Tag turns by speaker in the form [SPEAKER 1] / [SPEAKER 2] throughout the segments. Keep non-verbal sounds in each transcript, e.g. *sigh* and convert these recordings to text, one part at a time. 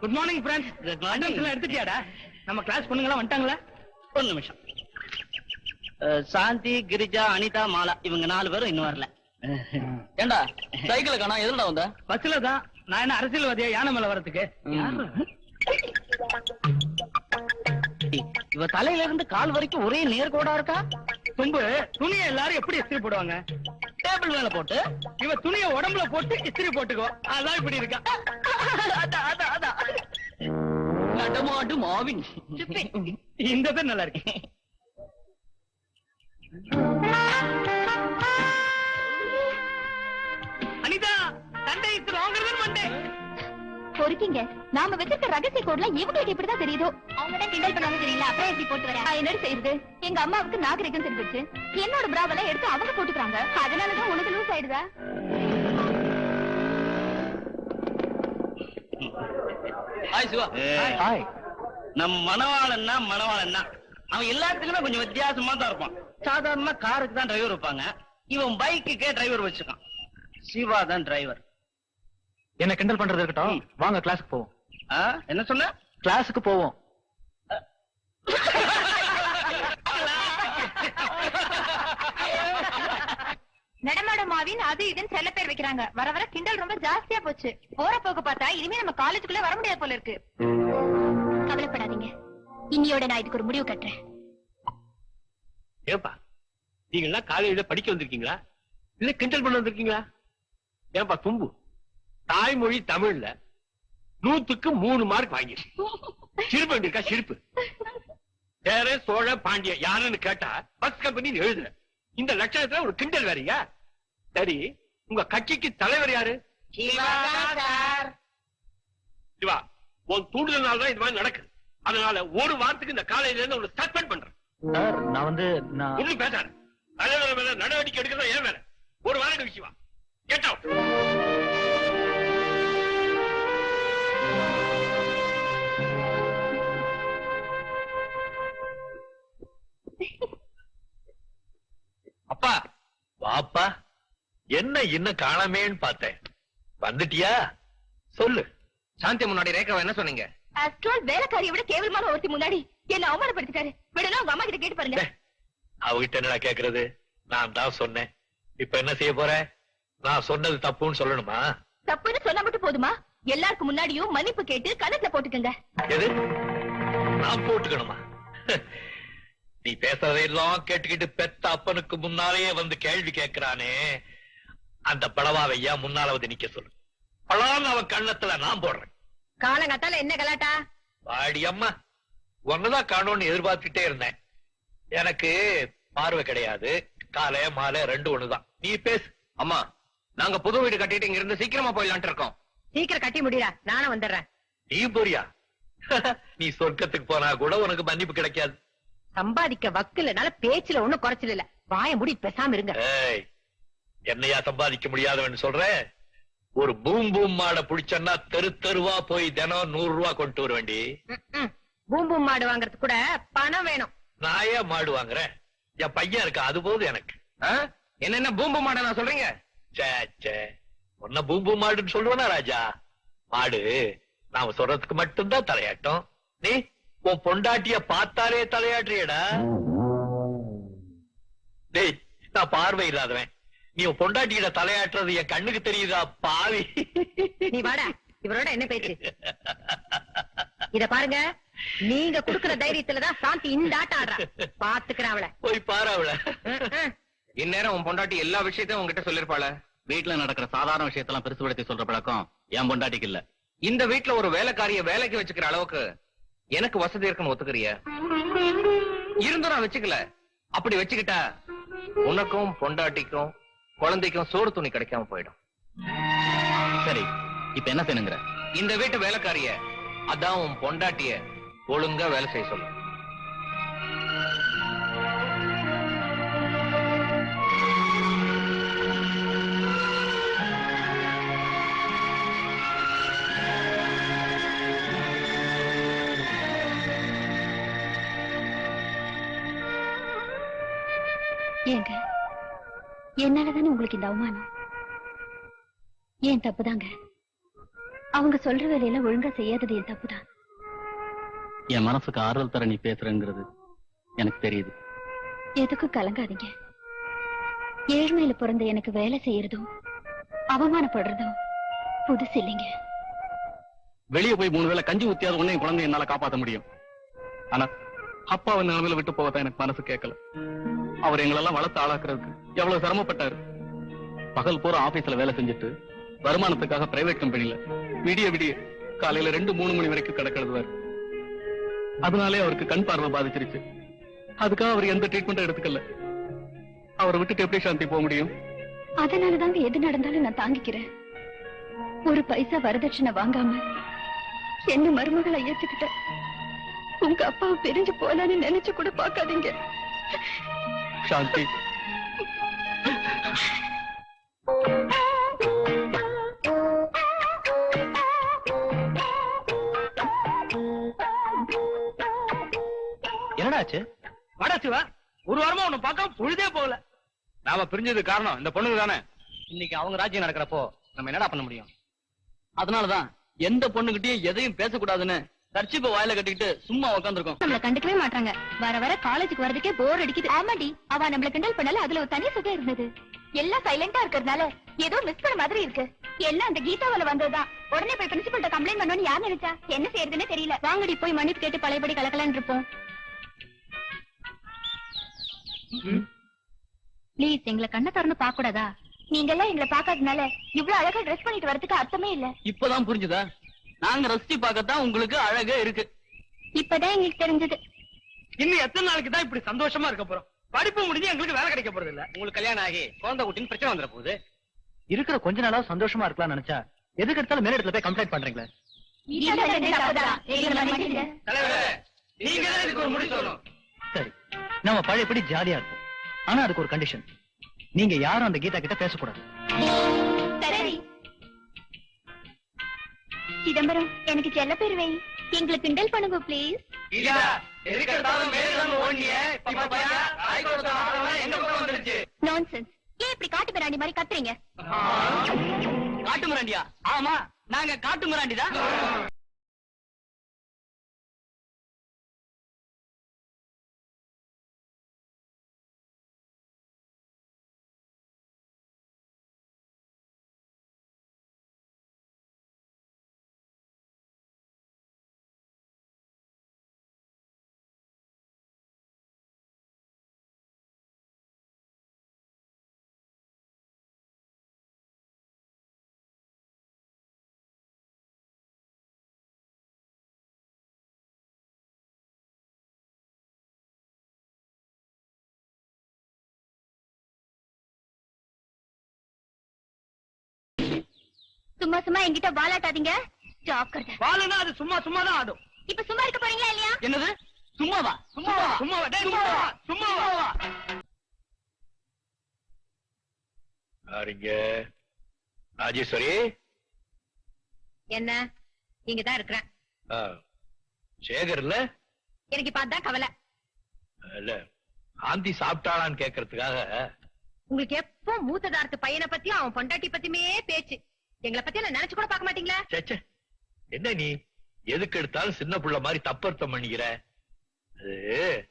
[SPEAKER 1] Good morning friends. Attendance எல்லாம் எடுத்துட்டியாடா? நம்ம class பொண்ணுங்களா வந்துட்டாங்களா?
[SPEAKER 2] ஒரு நிமிஷம். சாந்தி கிரிஜா அனிதா மாலா இவங்க நாலு பேரும் இன்னும் வரல. ஏண்டா? சைக்கிள் காணா எதுல வந்த?
[SPEAKER 1] பஸ்ல தான். நான் என்ன அரசியல்வாதியா? யானை மேல வரதுக்கு யாரு?
[SPEAKER 2] இவ தலையில இருந்து கால் வரைக்கும் ஒரே நேர்கோடா இருக்கா?
[SPEAKER 1] தும்பு துணியை எல்லாரும் எப்படி இஸ்திரி போடுவாங்க?
[SPEAKER 2] டேபிள் மேல போட்டு
[SPEAKER 1] இவ துணியை உடம்புல போட்டு இஸ்திரி போட்டுக்கோ. அதான் இப்படி இருக்கா.
[SPEAKER 2] அதான், அதான், அதான். நடமாடு மாவின்
[SPEAKER 1] இந்த பேர் நல்லா இருக்கு. Anitha Sunday is longer than Monday
[SPEAKER 3] பொறுக்கீங்க. நாம வச்சிருக்க ரகசிய கோட்லாம் இவங்களுக்கு எப்படிதான் தெரியுதோ? அவங்க தான் கிண்டல் பண்ணுவாங்க தெரியல. அப்புறம் எப்படி போட்டு வரேன் என்ன செய்யுது எங்க அம்மாவுக்கு நாகரிகம் தெரிஞ்சிருச்சு. என்னோட பிராவெல்லாம் எடுத்து அவங்க போட்டுக்கிறாங்க. அதனாலதான் உனக்கு லூஸ் ஆயிடுதா?
[SPEAKER 2] ஹாய் சிவா
[SPEAKER 1] ஹாய்
[SPEAKER 2] நம்ம மணவாளன்னா மணவாளன்னா. அவன் எல்லாத்துக்குமே கொஞ்சம் வித்தியாசமா தான் இருப்பான். சாதாரணமா காருக்கு தான் டிரைவர் வைப்பாங்க இவன் பைக்குக்கே டிரைவர் வச்சிருக்கான். சிவா தான் டிரைவர்
[SPEAKER 1] என்ன கிண்டல் பண்றது இருக்கட்டும். வாங்க கிளாஸ்க்கு போவோம்.
[SPEAKER 2] என்ன சொன்ன?
[SPEAKER 1] கிளாஸுக்கு போவோம். *laughs*
[SPEAKER 3] நடமாடமாவின் அது இதுன்னு செல்ல பேர் வைக்கிறாங்க. வர வர கிண்டல் ரொம்ப ஜாஸ்தியா போச்சு. போற போக்கு பார்த்தா இனிமே நம்ம காலேஜுக்குள்ள வர முடியாது போல இருக்கு. கவலைப்படாதீங்க. இன்னியோட நான் இதுக்கு ஒரு முடிவு கட்டுறேன்.
[SPEAKER 4] ஏப்பா நீங்க எல்லாம் காலேஜ்ல படிக்க வந்திருக்கீங்களா? இல்ல கிண்டல் பண்ண வந்திருக்கீங்களா? ஏன்பா தும்பு. தாய்மொழி தமிழ்ல நூத்துக்கு மூணு மார்க் வாங்கி சிரிப்பு இருக்கா? சிரிப்பு. சேர சோழ பாண்டிய யாருன்னு கேட்டா பஸ் கம்பெனி எழுதுற. இந்த லட்சணத்துல ஒரு கிண்டல் வேறயா? சரி உங்க கட்சிக்கு தலைவர் யாரு? சிவா உன் தூண்டுதல்னால தான் இது மாதிரி நடக்குது. அதனால ஒரு வாரத்துக்கு இந்த காலேஜ்ல இருந்து உங்களை சஸ்பெண்ட் பண்றேன்.
[SPEAKER 1] சார் நான் வந்து நான்
[SPEAKER 4] ஒண்ணும் பேசாத. தலைவர் மேல நடவடிக்கை எடுக்கிறதா ஏன் வேலை. ஒரு வாரம் கழிச்சு வா. கெட் அவுட்
[SPEAKER 5] அப்பா வாப்பா. என்ன இன்னும் காணாமேன்னு பார்த்தேன். வந்துட்டியா? சொல்லு.
[SPEAKER 4] சாந்தி முன்னாடி ரேகாவை என்ன சொன்னீங்க?
[SPEAKER 3] ஆஃப்டர் வேலைக்காரியை விட கேவலமான ஒருத்தி முன்னாடி என்ன அவமானப்படுத்திட்டாரு. விடணும் உங்க அம்மா கிட்ட கேட்டு பாருங்க.
[SPEAKER 5] அவகிட்ட என்னடா கேக்குறது? நான் தான் சொன்னேன். இப்ப என்ன செய்ய போற? நான் சொன்னது தப்புன்னு சொல்லணுமா?
[SPEAKER 3] தப்புன்னு சொன்னா மட்டும் போதுமா? எல்லாருக்கும் முன்னாடியும் மன்னிப்பு கேட்டு கணக்குல போட்டுக்கங்க.
[SPEAKER 5] எது? நான் போட்டுக்கணுமா? நீ பேசுறதையெல்லாம் கேட்டுக்கிட்டு பெத்த அப்பனுக்கு முன்னாலேயே வந்து கேள்வி கேட்கிறானே அந்த படவாவையா முன்னால வந்து நிக்க சொல்லு. பழான்னு அவன் கண்ணத்துல நான் போடுறேன்.
[SPEAKER 3] காலங்கத்தால என்ன கலாட்டா?
[SPEAKER 5] வாடி அம்மா ஒன்னதான் காணோம்னு எதிர்பார்த்துட்டே இருந்தேன். எனக்கு பார்வை கிடையாது. காலை மாலை ரெண்டு ஒண்ணுதான். நீ பேசு.
[SPEAKER 4] அம்மா நாங்க புது வீடு கட்டிட்டு இங்க இருந்து சீக்கிரமா போயிடலான்ட்டு இருக்கோம்.
[SPEAKER 6] சீக்கிரம் கட்டி முடிடா. நானும் வந்துடுறேன்.
[SPEAKER 5] நீ போறியா? *laughs* நீ சொர்க்கத்துக்கு போனா கூட உனக்கு மன்னிப்பு கிடைக்காது.
[SPEAKER 6] சம்பாதிக்க வக்குலனால பேச்சுல ஒண்ணும் குறைச்சல் இல்ல. வாய மூடி பேசாம இருங்க.
[SPEAKER 5] ஏய் என்னையா சம்பாதிக்க முடியாதவன் சொல்ற? ஒரு பூம் பூம் மாடை புடிச்சன்னா தெரு தெருவா போய் தினம் நூறு ரூபா கொண்டு வர வேண்டி.
[SPEAKER 6] பூம் பூம் மாடு வாங்குறதுக்கு கூட பணம் வேணும்.
[SPEAKER 5] நான் ஏன் மாடு வாங்குறேன்? என் பையன் இருக்கா? அது போதும் எனக்கு.
[SPEAKER 4] என்னென்ன பூம்பு மாட நான் சொல்றீங்க?
[SPEAKER 5] சே சே உன்ன பூம் பூம் மாடுன்னு சொல்லுவனா ராஜா? மாடு நாம சொல்றதுக்கு மட்டும்தான் தலையாட்டம். நீ உன் பொண்டாட்டிய பார்த்தாலே தலையாட்டுறியடா. டேய் நான் பார்வை இல்லாதவன். நீ உன் பொண்டாட்டியிட தலையாட்டுறது என் கண்ணுக்கு தெரியுதா பாவி?
[SPEAKER 6] நீ வாடா இவரோட என்ன பேச்சு? இத பாருங்க நீங்க குடுக்குற தைரியத்துலதான் சாந்தி இந்த ஆட்டம் ஆடுறா. பாத்துக்கிறேன் அவளை.
[SPEAKER 5] போய் பாரு அவள.
[SPEAKER 4] இந்நேரம் உன் பொண்டாட்டி எல்லா விஷயத்தையும் உங்ககிட்ட சொல்லிருப்பாள
[SPEAKER 2] வீட்டுல நடக்கிற சாதாரண விஷயத்தெல்லாம் பெருசுபடுத்தி சொல்ற பழக்கம் என் பொண்டாட்டிக்கு இல்ல.
[SPEAKER 4] இந்த வீட்ல ஒரு வேலைக்காரிய வேலைக்கு வச்சுக்கிற அளவுக்கு எனக்கு வசதி இருக்குன்னு ஒத்துக்கிறிய? இருந்தும் நான் வச்சுக்கல. அப்படி வச்சுக்கிட்டா உனக்கும் பொண்டாட்டிக்கும் குழந்தைக்கும் சோறு துணி கிடைக்காம போயிடும்.
[SPEAKER 2] சரி இப்ப என்ன செய்யணுங்கிற?
[SPEAKER 4] இந்த வீட்டு வேலைக்காரிய அதான் உன் பொண்டாட்டிய ஒழுங்கா வேலை செய்ய சொல்லு.
[SPEAKER 3] என்னாலதானே உங்களுக்கு இந்த அவமானம்? ஏன் தப்புதாங்க? அவங்க சொல்ற வேலையெல்லாம் ஒழுங்கா செய்யாதது என் தப்புதான்.
[SPEAKER 7] என் மனசுக்கு ஆறுதல் தர நீ பேசுறங்கிறது எனக்கு தெரியுது.
[SPEAKER 3] எதுக்கும் கலங்காதீங்க. ஏழ்மையில பிறந்த எனக்கு வேலை செய்யறதும் அவமானப்படுறதும் புதுசு இல்லைங்க.
[SPEAKER 7] வெளியே போய் மூணு வேளை கஞ்சி ஊத்தியாத உடனே என் குழந்தைய என்னால காப்பாத்த முடியும். ஆனா அப்பாவை நிலைமையில விட்டு போகத்தான் எனக்கு மனசு கேட்கல. அவர் எங்களெல்லாம் வளர்த்து ஆளாக்குறதுக்கு எவ்வளவு சிரமப்பட்டாரு? பகல் பூரா ஆபீஸ்ல வேலை செஞ்சுட்டு வருமானத்துக்காக பிரைவேட் கம்பெனில விடிய விடிய காலையில ரெண்டு மூணு மணி வரைக்கும் கிடக்கிறது அதனாலே அவருக்கு கண் பார்வை பாதிச்சிருச்சு. அதுக்காக அவர் எந்த ட்ரீட்மெண்ட்டும் எடுத்துக்கல. அவரை விட்டுட்டு எப்படி சாந்தி போக முடியும்?
[SPEAKER 3] அதனாலதாங்க எது நடந்தாலும் நான் தாங்கிக்கிறேன். ஒரு பைசா வரதட்சணை வாங்காம என்ன மருமகளை ஏத்துக்கிட்ட. உங்க அப்பாவை பிரிஞ்சு போலான்னு நினைச்சு கூட பாக்காதீங்க
[SPEAKER 7] சாந்தி
[SPEAKER 2] என்னடாச்சு?
[SPEAKER 1] வாடா சிவா. ஒரு வாரமா உன்னை பார்க்காம பொழுதே போகல.
[SPEAKER 7] நாம பிரிஞ்சது காரணம். இந்த பொண்ணுங்க தானே. இன்னைக்கு அவங்க ராஜ்யம் நடக்கிறப்போ நம்ம என்னடா பண்ண முடியும்? அதனாலதான் எந்த பொண்ணுகிட்டயும் எதையும் பேசக்கூடாதுன்னு கர்ச்சிப்ப வாயில கட்டிக்கிட்டு சும்மா உட்காந்துருக்கோம்
[SPEAKER 3] நம்மள கண்டுக்கவே மாட்டாங்க வர வர காலேஜுக்கு வரதுக்கே போர் அடிக்குது. ஆமாடி. அவ நம்மள கிண்டல் பண்ணல அதுல ஒரு தனி சுகம் இருந்தது. எல்லாம் சைலண்டா இருக்கறதுனால ஏதோ மிஸ் பண்ண மாதிரி இருக்கு. எல்லாம் அந்த கீதாவில வந்ததுதான். உடனே போய் பிரின்சிபல்ட்ட கம்ப்ளைண்ட் பண்ணணும்னு யார் நினைச்சா? என்ன செய்யறதுன்னு தெரியல. வாங்கடி போய் மன்னிப்பு கேட்டு பழையபடி கலக்கலான்னு இருப்போம். ப்ளீஸ் எங்களை கண்ண திறந்து பாக்க கூடாதா நீங்க எல்லாம் எங்களை பாக்காதனால இவ்வளவு அழகா ட்ரெஸ் பண்ணிட்டு வரதுக்கு அர்த்தமே இல்ல.
[SPEAKER 7] இப்பதான் புரிஞ்சுதா? நாங்க ரசிச்சு பார்க்கத்தான் உங்களுக்கு அழகே இருக்கு.
[SPEAKER 3] இப்பதான் எங்களுக்கு தெரிஞ்சது.
[SPEAKER 1] இன்னும் எத்தனை நாளைக்கு தான் இப்படி சந்தோஷமா இருக்க போறோம்? படிப்பு முடிஞ்சு எங்களுக்கு வேலை கிடைக்க போறது இல்ல
[SPEAKER 2] உங்களுக்கு கல்யாணம் ஆகி குழந்தை குட்டின்னு பிரச்சனை வந்துட போகுது.
[SPEAKER 8] இருக்கிற கொஞ்ச நாளா சந்தோஷமா இருக்கலாம் நினைச்சா எதுக்கு எடுத்தாலும் மேல இடத்துல போய் கம்ப்ளைண்ட் பண்றீங்களே? சரி நம்ம பழையபடி ஜாலியா இருப்போம். ஆனா அதுக்கு ஒரு கண்டிஷன் நீங்க யாரும் அந்த கீதா கிட்ட பேசக்கூடாது.
[SPEAKER 3] சரி. சிதம்பரம் எனக்கு செல்ல பேர் வை. எங்களை கிண்டல் பண்ணுங்க ப்ளீஸ் நான்சென்ஸ் ஏன் இப்படி காட்டு மிராண்டி மாதிரி கத்துறீங்க?
[SPEAKER 7] காட்டு மிராண்டியா? ஆமா நாங்க காட்டு மிராண்டி தான்
[SPEAKER 3] சும்மா சும்மா என்கிட்ட வாலாட்டாதீங்க. ஜாக்கிரதை.
[SPEAKER 1] பாலுனா அது சும்மா சும்மா தான் ஆடும்.
[SPEAKER 3] இப்ப சும்மா இருக்க போறீங்களா இல்லையா?
[SPEAKER 7] என்னது? சும்மாவா?
[SPEAKER 1] சும்மாவா? சும்மாவா? டேய் சும்மாவா? சும்மாவா?
[SPEAKER 5] யாரிங்க? ராஜேஸ்வரி?
[SPEAKER 6] என்ன? இங்க தான் இருக்கிறேன்.
[SPEAKER 5] சேகர் இல்ல
[SPEAKER 6] எனக்கு இப்ப அதான் கவலை.
[SPEAKER 5] இல்ல ஆந்தி சாப்பிட்டாளான்னு கேக்குறதுக்காக.
[SPEAKER 6] உங்களுக்கு எப்போ மூத்ததாரத்து பையனை பத்தியும் அவன் பொண்டாட்டி பத்தியுமே பேச்சு. எங்களை பத்தி எல்லாம் நினைச்சு கூட பார்க்க மாட்டீங்களா.
[SPEAKER 5] என்ன நீ? எதுக்கு எடுத்தாலும் சின்ன புள்ள மாதிரி தப்பர்த்தம் பண்ணிக்கிற? அது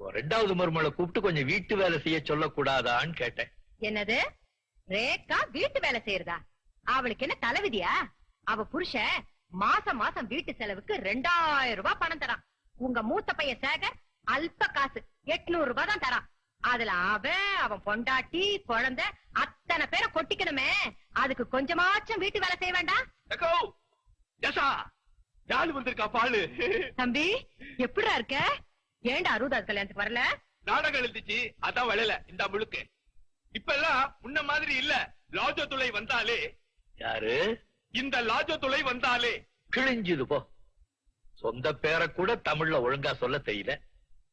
[SPEAKER 5] உன் ரெண்டாவது மருமகளை கூப்பிட்டு கொஞ்சம் வீட்டு வேலை செய்ய சொல்லக்கூடாதான்னு கேட்டேன்.
[SPEAKER 6] என்னது? ரேகா வீட்டு வேலை செய்யறதா? அவளுக்கு என்ன தலைவிதியா? அவ புருஷன் மாசம் மாசம் வீட்டு செலவுக்கு ரெண்டாயிரம் ரூபாய் பணம் தரான். உங்க மூத்த பையன் சேகர் அல்ப காசு எட்நூறு ரூபாய் தான் தரான். அதுல அவன் அவன் பொண்டாட்டி குழந்தை அத்தனை பேரை கொட்டிக்கணுமே. அதுக்கு கொஞ்சமாச்சும் வீட்டு வேலை செய்ய வேண்டாம்.
[SPEAKER 4] யாரு வந்திருக்கா பாலு?
[SPEAKER 6] தம்பி எப்படிடா இருக்க? ஏன்டா அறுபதாவது கல்யாணத்துக்கு வரல?
[SPEAKER 4] நாடகம் எழுந்துச்சு அதான் வளையல இந்த முழுக்கு. இப்ப எல்லாம் முன்ன மாதிரி இல்ல. லாஜோ துளை வந்தாலே.
[SPEAKER 5] யாரு?
[SPEAKER 4] இந்த லாஜோ துளை வந்தாலே.
[SPEAKER 5] கிழிஞ்சுது போ. சொந்த பேரை கூட தமிழ்ல ஒழுங்கா சொல்ல தெரியல.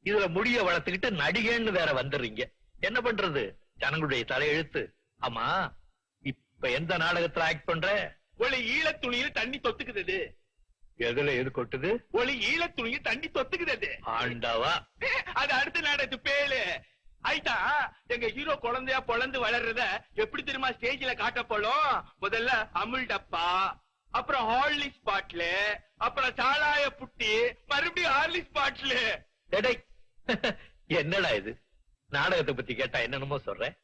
[SPEAKER 5] இதுல முடிய வளர்த்துக்கிட்டு நடிகைன்னு வேற வந்துடுறீங்க. என்ன பண்றது? ஜனங்களுடைய தலையெழுத்து. ஆமா இப்ப எந்த நாடகத்துல ஆக்ட் பண்ற?
[SPEAKER 4] ஒளி ஈழத் துணியில் தண்ணி தொத்துக்குது
[SPEAKER 5] எதுல எது கொட்டுது?
[SPEAKER 4] ஒளி ஈழத் துணியில் தண்ணி தொத்துக்குது
[SPEAKER 5] ஆண்டவா.
[SPEAKER 4] அது அடுத்த நாடகத்து பேரு. ஆயிட்டா எங்க ஹீரோ குழந்தையா பொழந்து வளர்றத எப்படி தெரியுமா ஸ்டேஜ்ல காட்ட போலும் முதல்ல அமுல் டப்பா அப்புறம் ஹார்லிக்ஸ் பாட்டில் அப்புறம் சாலாய புட்டி மறுபடியும் ஹார்லிக்ஸ் பாட்டில் *laughs*
[SPEAKER 5] என்னடா இது? நாடகத்தை பத்தி கேட்டா என்னென்னமோ சொல்றேன்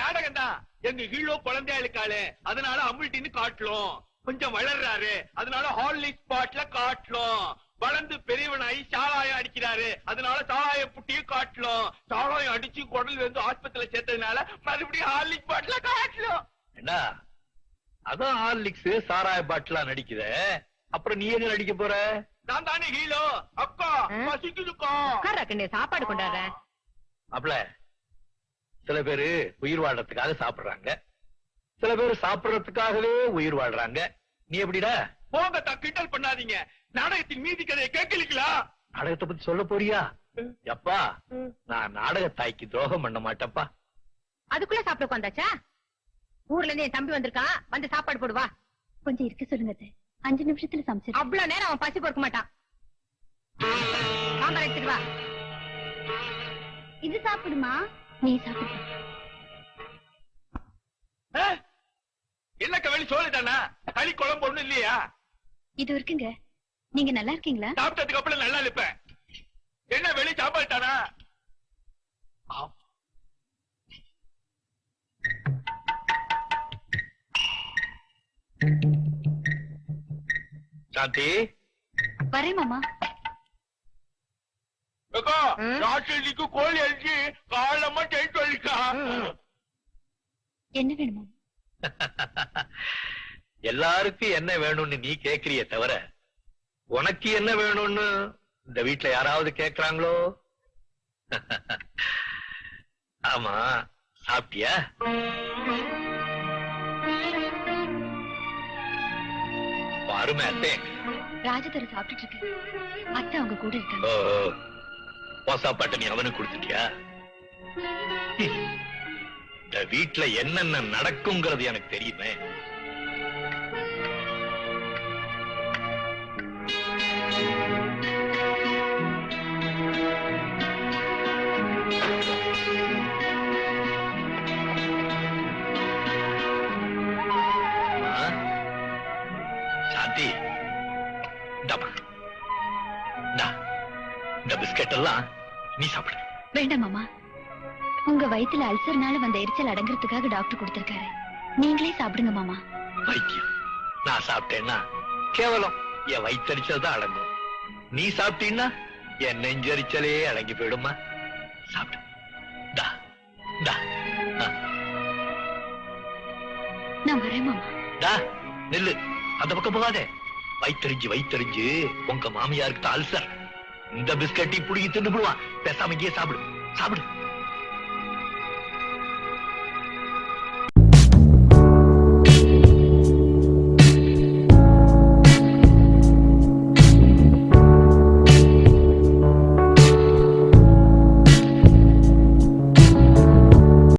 [SPEAKER 4] நாடகம் தான் எங்க ஹீரோ குழந்தையா இருக்காளே. அதனால அமுல்டின்னு காட்டலும் கொஞ்சம் வளர்றாரு. அதனால ஹார்லிக்ஸ் பாட்டில காட்டலும் வளர்ந்து பெரியவனாயி சாராயம் அடிக்கிறாரு. அதனால சாராய புட்டியும் காட்டலும் சாராயம் அடிச்சு குடல் வந்து ஆஸ்பத்திரியில சேர்த்ததுனால மறுபடியும் ஹார்லிக்ஸ் பாட்டில காட்டலும்
[SPEAKER 5] என்ன? அதான் ஹார்லிக்ஸ் சாராய பாட்டிலா நடிக்குத. அப்புறம் நீ எங்க நடிக்க போற?
[SPEAKER 4] நான் தானே ஹீரோ அக்கா? பசிக்குதுக்கா.
[SPEAKER 6] சாப்பாடு கொண்டாடுறேன்.
[SPEAKER 5] அப்பல சில பேரு உயிர் வாழ்றதுக்காக சாப்பிடுறாங்க. சில பேர் சாப்பிடுறதுக்காகவே உயிர் வாழ்றாங்க. நீ எப்படிடா?
[SPEAKER 4] போங்க தா கிண்டல் பண்ணாதீங்க. நாடகத்தின் மீதி கதையை கேட்கலீங்களா?
[SPEAKER 5] நாடகத்தை பத்தி சொல்ல போறியா? எப்பா நான் நாடக தாய்க்கு துரோகம் பண்ண மாட்டேன்ப்பா.
[SPEAKER 6] அதுக்குள்ள சாப்பிட உட்காந்தாச்சா ஊர்ல இருந்து என் தம்பி வந்திருக்கான் வந்து சாப்பாடு போடுவா
[SPEAKER 3] கொஞ்சம் இருக்க சொல்லுங்க அத்தை. அஞ்சு நிமிஷத்துல சமைச்சிரு
[SPEAKER 6] அவ்வளவு நேரம் அவன் பசி பொறுக்க மாட்டான். சாம்பார் எடுத்துட்டு வா.
[SPEAKER 3] இது சாப்பிடுமா? நீ சாப்பிடு?
[SPEAKER 4] என்ன கவலி சோழிதானா? களி குழம்பு ஒண்ணும் இல்லையா?
[SPEAKER 3] இது இருக்குங்க நீங்க நல்லா இருக்கீங்களா?
[SPEAKER 4] சாப்பிட்டதுக்கு அப்புறம் நல்லா இருப்பேன். என்ன வெளி சாப்பாடு தானா?
[SPEAKER 5] சாந்தி?
[SPEAKER 3] வரேன் மாமா.
[SPEAKER 4] ராத்திரிக்கு கோழி அடிச்சு காலமா வலிக்கா
[SPEAKER 3] என்ன வேணுமா? *laughs*
[SPEAKER 5] எல்லாருக்கும் என்ன வேணும்னு நீ கேக்குறியே தவிர உனக்கு என்ன வேணும்னு இந்த வீட்ல யாராவது கேக்குறாங்களோ *laughs* ஆமா சாப்பிட்டியா? பாருமே அத்தே.
[SPEAKER 3] ராஜதர சாப்பிட்டுட்டு இருக்கு. அத்தை அவங்க கூட இருக்காங்க.
[SPEAKER 5] ஓ போசாப்பாட்ட நீ அவனுக்கு கொடுத்துட்டியா? இந்த வீட்டுல என்னென்ன நடக்குங்கிறது எனக்கு தெரியுமே. அம்மா, சாந்தி. இந்த. பிஸ்கட் எல்லாம் நீ சாப்பிடு.
[SPEAKER 3] வேண்டாம் மாமா. உங்க வயித்துல அல்சர்னால வந்த எரிச்சல் அடங்குறதுக்காக டாக்டர் கொடுத்திருக்காரு. நீங்களே சாப்பிடுங்க மாமா.
[SPEAKER 5] வைத்தியம். நான் சாப்பிட்டேன்னா கேவலம். என் வயிற்றறிச்சல் தான் அடங்கும். நீ சாப்பிட்டீன்னா என் நெஞ்சரிச்சலே அடங்கி போயிடுமா சாப்பிடு.
[SPEAKER 3] நான் வரேன் மாமா.
[SPEAKER 5] டா நில்லு. அந்த பக்கம் போகாதே. வயிற்றறிஞ்சு வயிற்றறிஞ்சு உங்க மாமியாருக்கு அல்சர். இந்த பிஸ்கட்டி புடுங்கி தின்னு போடுவான் பேசாம இங்கேயே சாப்பிடு. சாப்பிடு.